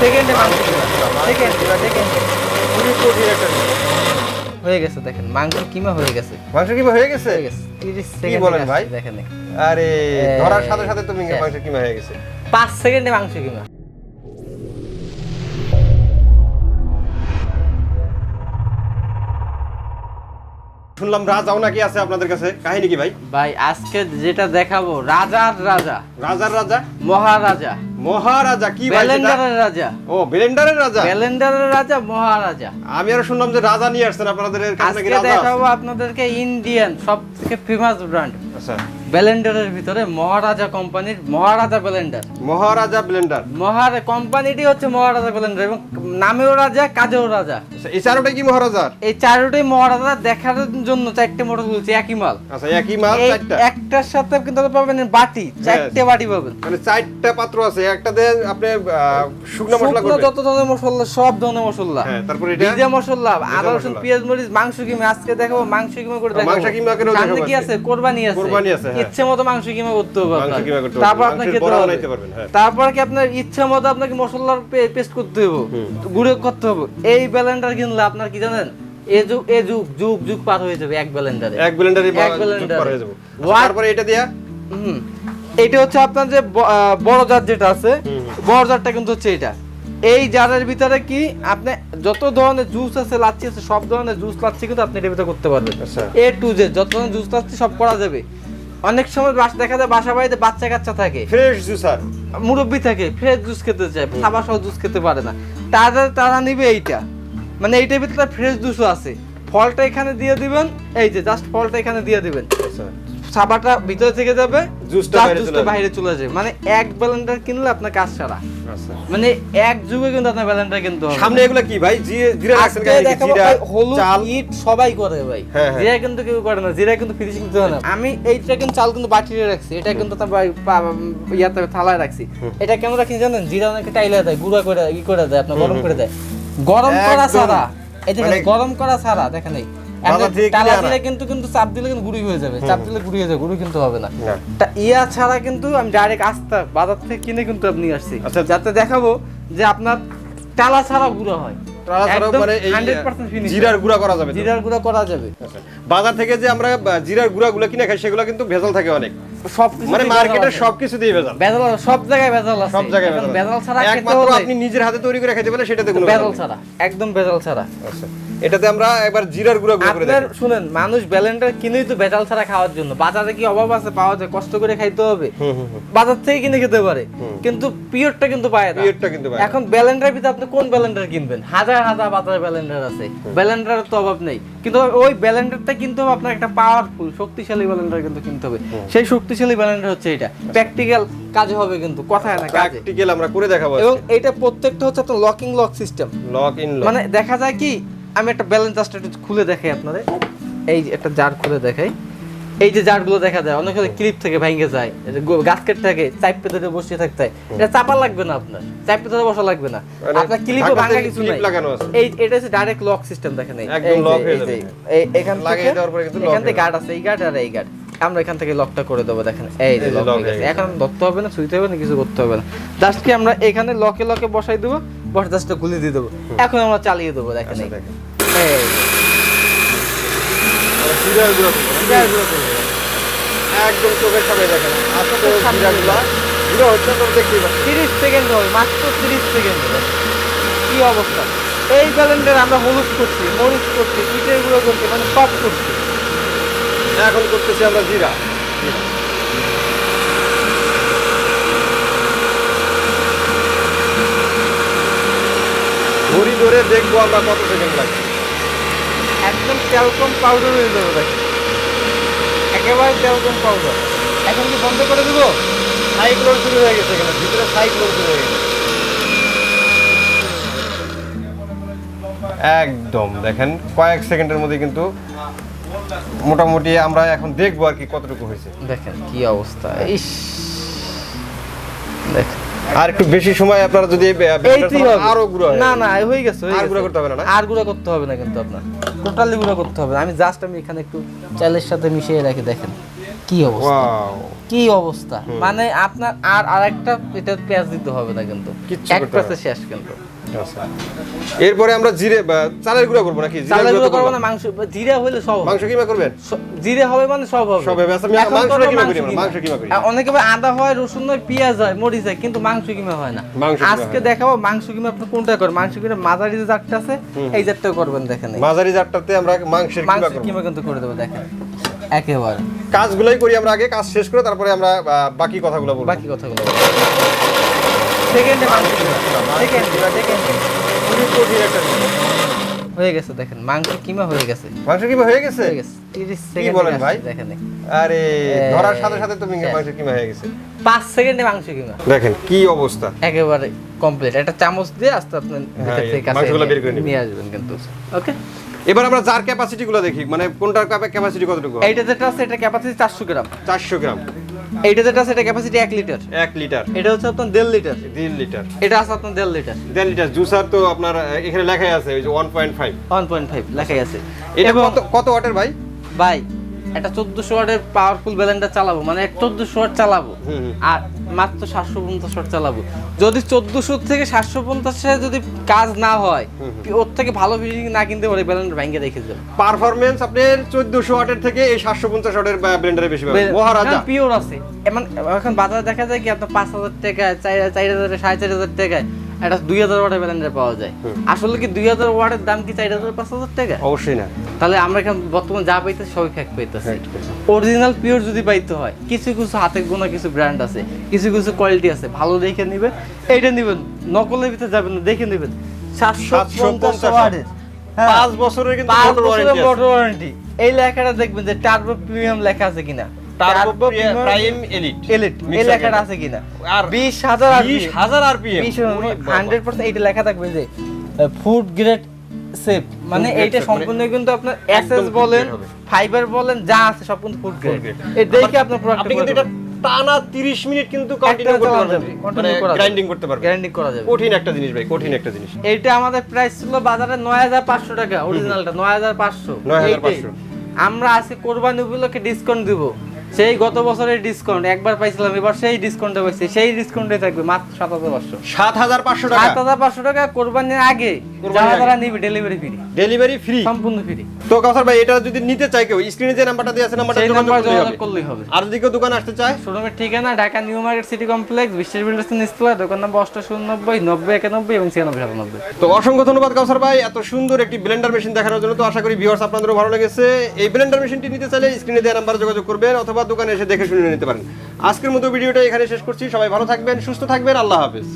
সেকেন্ডে মাংস সেকেন্ড সেকেন্ডে। হয়ে গেছে দেখেন। মাংস কিমা হয়ে গেছে? মাংস কিমা হয়ে গেছে? হয়ে সেকেন্ড বলেন ভাই? দেখেন আরে ধরার সাথে সাথে তুমি মাংস কিমা হয়ে গেছে। সেকেন্ডে মাংস কিমা। শুনলাম রাজাও নাকি আছে আপনাদের কাছে। কাহিনী কি ভাই? ভাই আজকে যেটা দেখাবো রাজার রাজা। রাজার রাজা? মহারাজা। মহারাজা কি? ব্যালেন্ডারের রাজা। ও ব্যালেন্ডারের রাজা? ব্যালেন্ডারের রাজা মহারাজা। আমি আর শুনলাম যে রাজা নিয়ে আসছেন আপনাদের কাছে নাকি রাজা আজকে দেখাবো আপনাদেরকে ইন্ডিয়ান সব থেকে ফেমাস ব্র্যান্ড আচ্ছা। ব্যালেন্ডারের ভিতরে মহারাজা কোম্পানির মহারাজা ব্যালেন্ডার মহারাজা ব্লেন্ডার। মহারা কোম্পানিটি হচ্ছে মহারাজা ব্যালেন্ডার এবং নামেও রাজা কাজেও রাজা। আচ্ছা এই চারোটা কি মহারাজার? এই চারোটাই মহারাজা দেখার জন্য চারটে মডেল বলছি একই মাল। আচ্ছা একই মাল চারটা? একটার সাথে কিন্তু আপনি পাবেন বাটি চারটে বাটি পাবেন। মানে চারটা পাত্র আছে একটাতে আপনি শুকনো মশলা করবেন? যত ধরনের মশলা সব ধরনের মশলা। হ্যাঁ তারপর এটা? ভিজে মশলা আদা রসুন পেঁয়াজ মরিচ মাংস কিমা আজকে দেখাবো মাংস কিমা করে দেখাবো। মাংস কিমা সামনে দেখাবো কি আছে? কোরবানি আছে। কোরবানি আছে, হ্যাঁ। ইচ্ছে মতো মাংস কিমা করতে হবে। তারপর আপনার খেতে হবে। বানাইতে পারবেন, হ্যাঁ। তারপর কি আপনার ইচ্ছে মতো আপনাকে মশলার পেস্ট করতে হবে। গুঁড়ো করতে হবে। এই ব্যালেন্ডার কিনলে আপনার কি জানেন? এ যুগ এ যুগ যুগ যুগ পার হয়ে যাবে এক ব্যালেন্ডারে এক ব্লেন্ডারে এক। পার হয়ে যাব। আচ্ছা, তারপরে এটা দিয়া? হুম। এইটা হচ্ছে আপনার যে বড় জার যেটা আছে বড় জারটা কিন্তু হচ্ছে এটা। এই জারের ভিতরে কি আপনি যত ধরনের জুস আছে লাচ্ছি আছে সব ধরনের জুস লাচ্ছি কিন্তু আপনি এটার ভিতরে করতে পারবেন। এ টু জেড যত ধরনের জুস লাচ্ছি সব করা যাবে। অনেক সময় বাস- দেখা যায় বাসা বাড়িতে বাচ্চা কাচ্চা থাকে। ফ্রেশ জুসার মুরব্বী থাকে ফ্রেশ জুস খেতে চায় খাবার সহ জুস খেতে পারে না। তারা তারা নিবে এইটা। মানে এইটার ভিতরে ফ্রেশ জুসও আছে। ফলটা এখানে দিয়ে দিবেন এই যে জাস্ট ফলটা এখানে দিয়ে দিবেন। সাবাটা ভিতরে থেকে যাবে জুসটা বাইরে চলে যাবে। মানে এক ব্যালেন্ডার কিনলে আপনার কাজ সারা মানে এক যুগে কিন্তু আপনার ব্যালেন্ডার কিনতে সামনে এগুলা কি ভাই? জিরা রাখছেন আজকে কাহিনী কি? দেখাবো জিরা হলুদ চাল। ইট সবাই করে ভাই। হ্যাঁ, হ্যাঁ। জিরা কিন্তু কেউ করে না জিরা কিন্তু ফিনিশিং দিতে হয় না। আমি এইটা কিন্তু চাল কিন্তু বাটিয়ে রাখছি এটা কিন্তু তার ইয়াতে থালায় রাখছি। এটা কেন রাখি জানেন? জিরা অনেকে টাইলে দেয় গুঁড়া করে ই করে দেয় আপনার গরম করে দেয়। গরম করা। ছাড়া এই দেখেন মানে- গরম করা ছাড়া দেখেন এই। কিনে টালা দিলে কিন্তু কিন্তু চাপ দিলে কিন্তু গুঁড়ি হয়ে যাবে। চাপ দিলে গুঁড়ি হয়ে যাবে গুঁড়ি কিন্তু হবে না। না। তা ইয়া ছাড়া কিন্তু আমি ডাইরেক্ট আস্তা বাজার থেকে কিনে কিন্তু আপনি আসছি। যাতে দেখাবো যে আপনার টালা ছাড়া গুঁড়ো হয়। তারা ছাড়াও একদম এই 100% finish জিরার গুঁড়া করা যাবে জিরার গুঁড়া করা যাবে। বাজার থেকে যে আমরা জিরার গুঁড়া গুলো কিনে খাই সেগুলো কিন্তু ভেজাল থাকে অনেক। সব মানে মার্কেটের সবকিছু দিয়ে ভেজাল। ভেজাল সব জায়গায় ভেজাল আছে। সব জায়গায় ভেজাল ছাড়া একমাত্র আপনি নিজের হাতে তৈরি করে খেতে পারলে সেটাতে কোনো ভেজাল ছাড়া একদম ভেজাল ছাড়া। আচ্ছা। এটাতে আমরা একবার জিরার গুঁড়া গুঁড়ো করে আপনার শুনেন মানুষ ব্যালেন্ডার কিনেই তো ভেজাল ছাড়া খাওয়ার জন্য। বাজারে কি অভাব আছে? পাওয়া যায় কষ্ট করে খাইতে হবে। বাজার থেকে কিনে খেতে পারে। কিন্তু পিওরটা কিন্তু পায় না। পিওরটা কিন্তু পায় এখন ব্যালেন্ডার ভিতরে আপনি কোন ব্যালেন্ডার কিনবেন? হাজার হাজার বাজারে ব্যালেন্ডার আছে। ব্যালেন্ডারের তো অভাব নেই। কিন্তু ওই ব্যালেন্ডারটা কিনতে হবে আপনার একটা পাওয়ারফুল শক্তিশালী ব্যালেন্ডার কিন্তু কিনতে হবে। সেই শক্তিশালী ব্যালেন্ডার হচ্ছে এটা। প্র্যাকটিক্যাল কাজে হবে কিন্তু কথায় না কাজে। প্র্যাকটিক্যাল আমরা করে দেখাবো এবং এটা প্রত্যেকটা হচ্ছে আপনার locking lock system lock in lock মানে দেখা যায় কি আমি একটা ব্যালেন্স জাস্ট একটু খুলে দেখাই আপনাদের। এই যে একটা জার খুলে দেখাই। এই যে জারগুলো দেখা যায় অনেক ক্লিপ থেকে ভেঙে যায়। গাছকেট থেকে চাইপে ধরে বসে থাকতে এটা চাপা লাগবে না আপনার। চাইপে ধরে বসা লাগবে না। মানে আপনার ক্লিপে ঢাকাতে ভাঙা কিছু নাই। এই এটা হচ্ছে ডাইরেক্ট লক সিস্টেম দেখেন এই। একদম lock হয়ে যাবে। এই- এখান লাগিয়ে থেকে দেওয়ার পরে কিন্তু lock এখান থেকে গার্ড আছে। এই গার্ড আর এই গার্ড আমরা এখান থেকে লকটা করে দেবো দেখেন। এই যে লক গেছে। গেছে। এখন ধরতে হবে না ছুঁইতে হবে না কিছু করতে হবে না। জাস্ট কি আমরা এখানে লকে লকে বসাই দেবো? জাস্ট খুলে দিয়ে দেবো। এখন আমরা চালিয়ে দেবো দেখেন আচ্ছা এই। দেখেন। এই যে। আমরা জিরার গুঁড়া করব না? জিরার গুঁড়ো করে দেবো। একদম চোখের সামনে দেখেন আস্তে জিরা হচ্ছে তো দেখতেই পাচ্ছেন 30 সেকেন্ড হবে মাত্র 30 সেকেন্ড হবে। কি অবস্থা? এই ব্যালেন্ডার আমরা হলুদ করছি মরিচ করছি ইটের গুঁড়ো করছি মানে সব করছি। এখন করতেছি আমরা জিরা। ঘড়ি ধরে দেখব আমরা কত সেকেন্ড লাগে একদম ক্যালকম পাউডার হয়ে যাবে দেখেন একেবারে ক্যালকম পাউডার এখন কি বন্ধ করে দেবো? সাইক্লোন শুরু হয়ে গেছে এখানে ভিতরে সাইক্লোন শুরু হয়ে গেছে। একদম দেখেন কয়েক সেকেন্ডের মধ্যে কিন্তু মোটামুটি আমরা এখন দেখব আর কি কতটুকু হয়েছে। দেখেন কি অবস্থা ইস। আর একটু বেশি সময় আপনারা যদি আরও গুঁড়ো না না হয়ে গেছে আর। গুঁড়ো করতে হবে না? আর গুঁড়ো করতে হবে না কিন্তু আপনার টোটালি গুঁড়ো করতে হবে। আমি জাস্ট আমি এখানে একটু চালের সাথে মিশিয়ে রাখি দেখেন কি অবস্থা? কি অবস্থা? মানে আপনার আর আরেকটা এটা পেঁয়াজ দিতে হবে না কিন্তু। এক পেঁয়াজে শেষ কিন্তু। আচ্ছা। এরপরে আমরা জিরে চালের গুঁড়া করব নাকি? চালের গুঁড়া করব না মাংস জিরা হলে সব মাংস কিমা করবেন? জিরে হবে মানে সব হবে। সব হবে। আচ্ছা, করব কিমা মাংস করি মাংস কিমা করি। অনেকে আদা হয় রসুন হয় পেঁয়াজ হয় মরিচ হয় কিন্তু মাংস কিমা হয় না। আজকে। দেখাবো মাংস কিমা আপনি কোনটা করেন। মাংস কিমা মাঝারি যে জাতটা আছে এই জাতটা করবেন দেখেন। মাঝারি জারটাতে আমরা মাংসের মাংস কিমা করব। কিমা কিন্তু করে দেবো দেখেন। একেবারে। কাজগুলোই করি আমরা আগে কাজ শেষ করে তারপরে আমরা বাকি কথাগুলো বলব। বাকি কথাগুলো সেকেন্ডে হয়ে গেছে দেখেন মাংস কিমা হয়ে গেছে। মাংস কিমা হয়ে গেছে? হয়ে গেছে। 30 কি বলেন ভাই? দেখেন। আরে ধরার সাথে সাথে তুমি শেষ। মাংস কিমা হয়ে গেছে। পাঁচ সেকেন্ডে মাংস কিমা। দেখেন কি অবস্থা। একেবারে কমপ্লিট একটা চামচ দিয়ে আস্তে ভিতর হ্যাঁ, থেকে কাছে মাংসগুলো বের করে নিয়ে আসবেন কিন্তু। ওকে এবার আমরা জার ক্যাপাসিটি গুলো দেখি মানে কোনটার ক্যাপাসিটি কতটুকু? এইটা যেটা আছে এটা ক্যাপাসিটি চারশো গ্রাম। চারশো গ্রাম। এইটা যেটা আছে এটা ক্যাপাসিটি এক লিটার। এক লিটার। এটা হচ্ছে আপনার দেড় লিটার। দেড় লিটার। এটা আছে আপনার দেড় লিটার। দেড় লিটার। জুসার তো আপনার এখানে লেখাই আছে ওই যে one point five one point five লেখাই আছে। এটা কত কত ওয়াটের ভাই? ভাই একটা চোদ্দশো ওয়াটের পাওয়ারফুল ব্যালেন্ডার চালাবো মানে চোদ্দশো ওয়াট চালাবো। আর মাত্র সাতশো পঞ্চাশ ওয়াট চালাবো। যদি চোদ্দশো থেকে সাতশো পঞ্চাশে যদি কাজ না হয় ওর থেকে ভালো ফিটিং না কিনতে পারে ব্যালেন্ডার ভেঙে রেখে দেবে। পারফরমেন্স আপনার চোদ্দশো ওয়াটের থেকে এই সাতশো পঞ্চাশ ওয়াটের ব্লেন্ডারে বেশি মহারাজা। পিওর আছে। এমন এখন বাজারে দেখা যায় কি আপনার পাঁচ হাজার টাকায় চার চার হাজার সাড়ে চার হাজার টাকায় একটা দুই হাজার ওয়াটের ব্যালেন্ডার পাওয়া যায়। আসলে কি দুই হাজার ওয়াটের দাম কি চার হাজার পাঁচ হাজার টাকা? অবশ্যই না। তাহলে আমরা এখন বর্তমান যা পাইতেছি সবই ফ্যাক পাইতেছি। অরিজিনাল পিওর যদি পাইতে হয় কিছু কিছু হাতে গোনা কিছু ব্র্যান্ড আছে কিছু কিছু কোয়ালিটি আছে ভালো দেখে নেবেন। এইটা নেবেন নকলের ভিতরে যাবেন না দেখে নেবেন। সাতশো 750 পঞ্চাশ ওয়াটের। হ্যাঁ। পাঁচ বছরের কিন্তু। মোটর ওয়ারেন্টি এই লেখাটা দেখবেন যে টার্বো প্রিমিয়াম লেখা আছে কিনা। Turbo Prime Elite। এলিট। এই লেখাটা আছে কিনা? আর বিশ হাজার বিশ আরপিএম হান্ড্রেড পার্সেন্ট এইটা লেখা থাকবে যে ফুড গ্রেড সেফ মানে এইটা সম্পূর্ণ কিন্তু আপনার এসএস বলেন ফাইবার বলেন যা আছে সব কিন্তু ফুড গ্রেড এই দেখে আপনার প্রোডাক্ট আপনি কিন্তু এটা টানা 30 মিনিট কিন্তু কন্টিনিউ করতে পারবেন। মানে গ্রাইন্ডিং করতে পারবেন। গ্যারান্টি করা যাবে। কঠিন একটা জিনিস ভাই কঠিন একটা জিনিস। এইটা আমাদের প্রাইস ছিল বাজারে নয় হাজার পাঁচশো টাকা অরিজিনালটা 9,500 আমরা আজকে কোরবানি উপলক্ষে ডিসকাউন্ট দিব। সেই গত বছরের ডিসকাউন্ট একবার পাইছিলাম এবার সেই ডিসকাউন্টে পাইছি। সেই ডিসকাউন্টে থাকবে মাত্র সাত হাজার পাঁচশো। সাত হাজার পাঁচশো টাকা? সাত হাজার পাঁচশো টাকা কোরবানির আগে। যারা যারা নিবে ডেলিভারি ফ্রি ডেলিভারি ফ্রি সম্পূর্ণ ফ্রি তো কাউসার ভাই এটা যদি নিতে চাই কেউ স্ক্রিনে যে নাম্বারটা দেওয়া আছে নাম্বারটা যোগাযোগ করলেই হবে। আর যদি কেউ দোকানে আসতে চায়? শোরুমের ঠিকানা Dhaka new market city complex বিশ্বের বিল্ডার্স নিস্তলা দোকান নম্বর অষ্টাশি উননব্বই নব্বই একানব্বই এবং ছিয়ানব্বই সাতানব্বই। তো অসংখ্য ধন্যবাদ কাউসার ভাই এত সুন্দর একটি ব্লেন্ডার মেশিন দেখানোর জন্য। তো আশা করি ভিউয়ার্স আপনাদেরও ভালো লেগেছে। এই ব্লেন্ডার মেশিনটি নিতে চাইলে স্ক্রিনে দেওয়া নাম্বারে যোগাযোগ করবেন অথবা দোকানে এসে দেখে শুনে নিতে পারেন। আজকের মতো ভিডিওটা এখানে শেষ করছি। সবাই ভালো থাকবেন সুস্থ থাকবেন আল্লাহ হাফেজ।